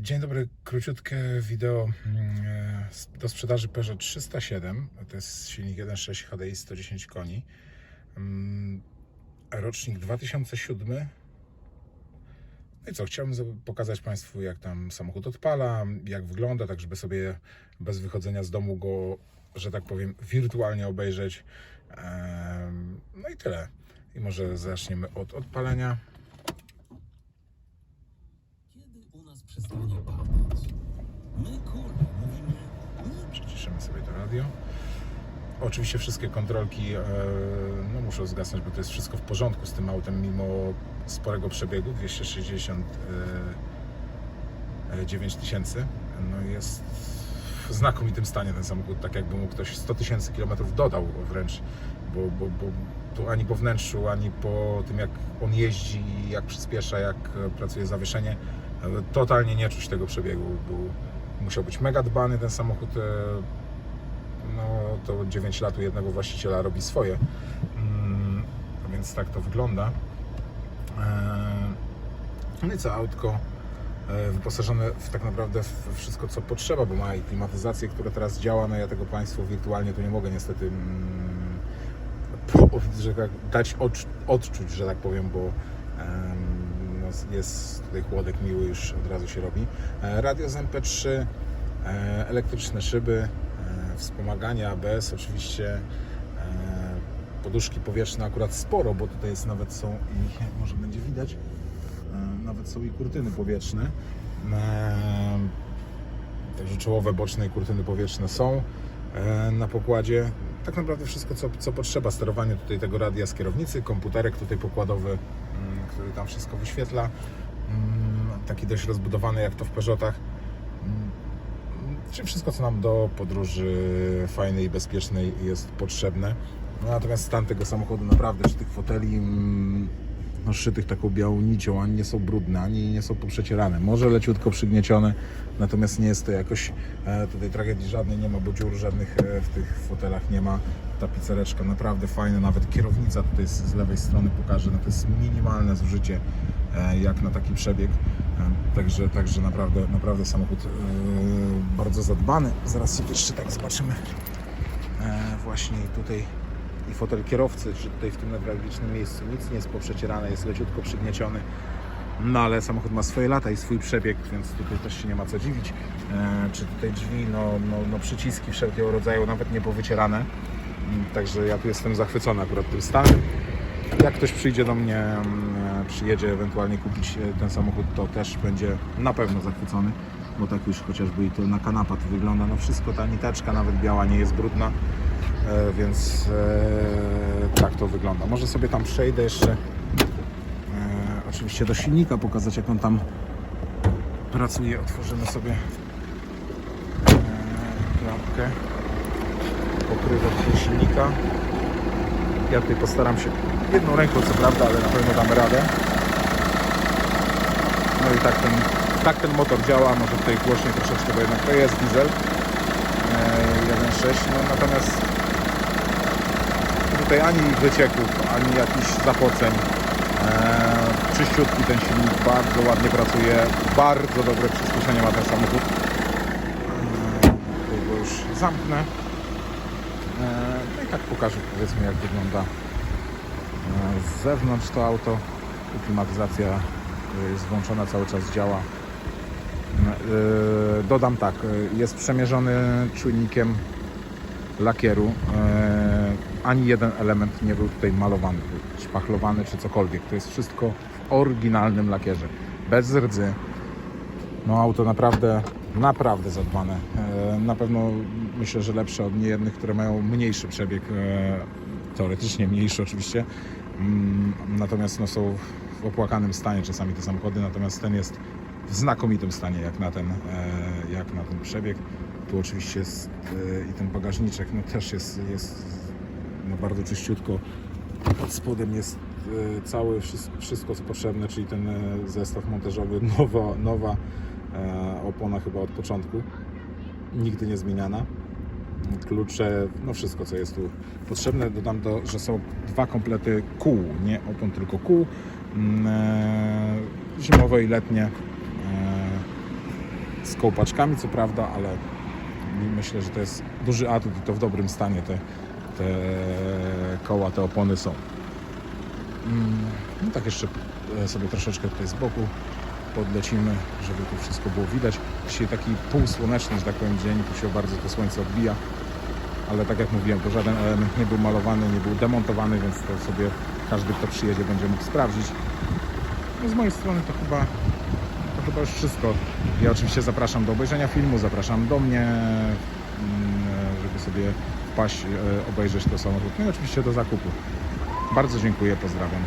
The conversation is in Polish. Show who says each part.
Speaker 1: Dzień dobry, króciutkie wideo mm, e, do sprzedaży Peugeot 307. To jest silnik 1.6 HDI 110 koni. Mm, Rocznik 2007. No i co, chciałbym pokazać Państwu, jak tam samochód odpala, jak wygląda, tak żeby sobie bez wychodzenia z domu go, że tak powiem, wirtualnie obejrzeć. No i tyle. I może zaczniemy od odpalenia.
Speaker 2: Przestanie padać? My mówimy nie
Speaker 1: Przyciszymy sobie to radio. Oczywiście wszystkie kontrolki e, no, muszą zgasnąć, bo to jest wszystko w porządku z tym autem, mimo sporego przebiegu 269 tysięcy. No, jest w znakomitym stanie ten samochód, tak jakby mu ktoś 100 tysięcy kilometrów dodał wręcz, bo, bo, bo tu ani po wnętrzu, ani po tym jak on jeździ, jak przyspiesza, jak e, pracuje zawieszenie, e, totalnie nie czuć tego przebiegu. Był, musiał być mega dbany ten samochód. e, No to 9 lat u jednego właściciela robi swoje. Mm, Więc tak to wygląda. E, No i co, autko e, wyposażone w tak naprawdę wszystko co potrzeba, bo ma i klimatyzację, która teraz działa, no ja tego Państwu wirtualnie tu nie mogę niestety mm, po, że tak, dać odcz- odczuć, że tak powiem, bo jest tutaj chłodek miły już od razu się robi. E, Radio z MP3, e, elektryczne szyby, e, wspomaganie ABS oczywiście, poduszki powietrzne akurat sporo, bo tutaj jest nawet są i może będzie widać, nawet są i kurtyny powietrzne. Także czołowe, boczne i kurtyny powietrzne są na pokładzie. Tak naprawdę wszystko, co, co potrzeba. Sterowanie tutaj tego radia z kierownicy, komputerek tutaj pokładowy, który tam wszystko wyświetla. Mm, Taki dość rozbudowany, jak to w Peugeotach. Mm, Czyli wszystko, co nam do podróży fajnej i bezpiecznej jest potrzebne. No, natomiast stan tego samochodu naprawdę, czy tych foteli mm, no, szytych taką białą nicią, ani nie są brudne, ani nie są poprzecierane. Może leciutko przygniecione, natomiast nie jest to jakoś e, tutaj tragedii żadnej, nie ma, bo dziur żadnych e, w tych fotelach nie ma. Ta pizzereczka naprawdę fajna, nawet kierownica tutaj z, z lewej strony pokaże, no to jest minimalne zużycie e, jak na taki przebieg. E, Także, także naprawdę, naprawdę samochód e, bardzo zadbany. Zaraz sobie jeszcze tak zobaczymy właśnie tutaj i fotel kierowcy, że tutaj w tym newralgicznym miejscu nic nie jest poprzecierane, jest leciutko przygnieciony. No ale samochód ma swoje lata i swój przebieg, więc tutaj też się nie ma co dziwić. Czy tutaj drzwi, no, no, no przyciski wszelkiego rodzaju, nawet nie powycierane. Także ja tu jestem zachwycony akurat tym stanem. Jak ktoś przyjdzie do mnie, mm, przyjedzie ewentualnie kupić e, ten samochód, to też będzie na pewno zachwycony, bo tak już chociażby i tylna kanapa tu wygląda, no wszystko, ta niteczka nawet biała nie jest brudna, e, więc e, tak to wygląda. Może sobie tam przejdę jeszcze, oczywiście do silnika, pokazać jak on tam pracuje. Otworzymy sobie klapkę, pokrywę tego silnika. Ja tutaj postaram się jedną ręką, co prawda, ale na pewno damy radę. No i tak ten, tak ten motor działa, może tutaj głośniej troszeczkę, bo jednak to jest diesel e, 1.6, no natomiast tutaj ani wycieków, ani jakichś zapoceń. E, czyściutki ten silnik, bardzo ładnie pracuje, bardzo dobre przyspieszenie ma ten samochód. E, tutaj go już zamknę. E, no i tak pokażę powiedzmy jak wygląda e, z zewnątrz to auto. Klimatyzacja e, jest włączona, cały czas działa. Dodam tak, jest przemierzony czujnikiem lakieru. Ani jeden element nie był tutaj malowany, szpachlowany czy cokolwiek. To jest wszystko w oryginalnym lakierze, bez rdzy. No auto naprawdę, naprawdę zadbane. E, Na pewno myślę, że lepsze od niejednych, które mają mniejszy przebieg, e, teoretycznie mniejszy oczywiście. Mm, Natomiast no, są w opłakanym stanie czasami te samochody, natomiast ten jest w znakomitym stanie jak na ten, e, jak na ten przebieg. Tu oczywiście jest i ten bagażniczek no, też jest, jest no, bardzo czyściutko. Pod spodem jest całe wszystko, co potrzebne, czyli ten zestaw montażowy, nowa, nowa opona chyba od początku, nigdy nie zmieniana. Klucze, no wszystko co jest tu potrzebne. Dodam to, że są dwa komplety kół, nie opon, tylko kół. Mm, e, Zimowe i letnie. E, z kołpaczkami, co prawda, ale myślę, że to jest duży atut i to w dobrym stanie te, te koła, te opony są. Mm, No tak jeszcze e, sobie troszeczkę tutaj z boku podlecimy, żeby tu wszystko było widać. Dzisiaj taki półsłoneczny, że tak powiem, dzień, tu się bardzo to słońce odbija, ale tak jak mówiłem, to żaden element nie był malowany, nie był demontowany, więc to sobie każdy, kto przyjedzie, będzie mógł sprawdzić. No z mojej strony to chyba, to chyba już wszystko. Ja oczywiście zapraszam do obejrzenia filmu, zapraszam do mnie, mm, żeby sobie wpaść, e, obejrzeć to samochód, no i oczywiście do zakupu. Bardzo dziękuję, pozdrawiam.